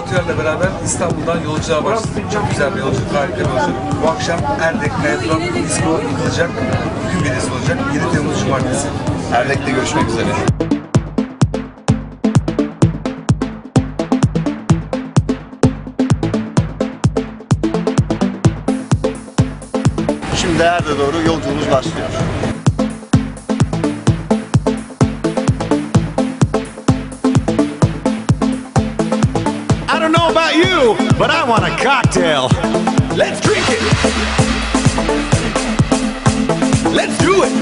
sizlerle beraber İstanbul'dan yolculuğa başladık. Çok güzel bir yolculuk, harika bir yolculuk. Bu akşam Erdek Metro Disco yapılacak. Gün gecesi olacak. 7 Temmuz Cumartesi. Erdek'te görüşmek üzere. Şimdi Erdek'e doğru yolculuğumuz başlıyor. Know about you, but I want a cocktail. Let's drink it. Let's do it.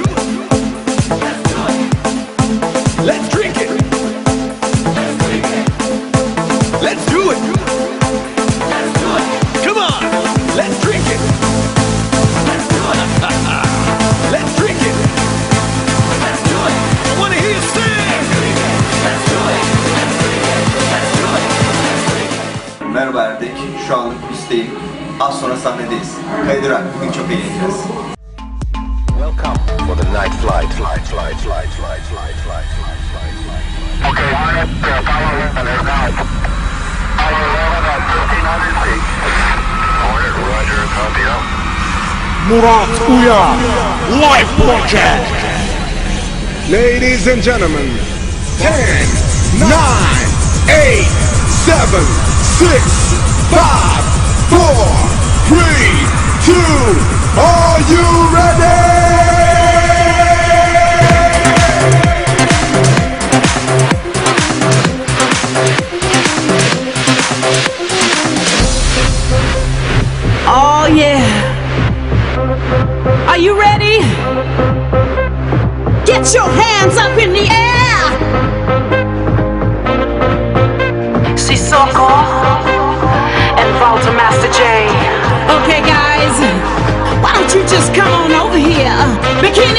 Let's drink it. Let's do it. Come on. Let's drink it. Merhaba Erdek. Şu anlık üstteyim. Az sonra sahnedeyiz. Kaydırak. Bugün çok eğleneceğiz. Welcome for the night flight. Flight, flight, flight, flight, flight, flight, flight, flight, flight. Okay, line up there, follow Lebanon now. Follow Lebanon at 1500 feet. Order, roger, copy out. Murat Uya Life Project. Ladies and gentlemen, 10, 9, 8, 7, 6, 5, 4, 3, 2, are you ready? Oh, yeah. Are you ready? Get your hands up in the air! Circle and Walter Master J. Okay, guys, why don't you just come on over here? Because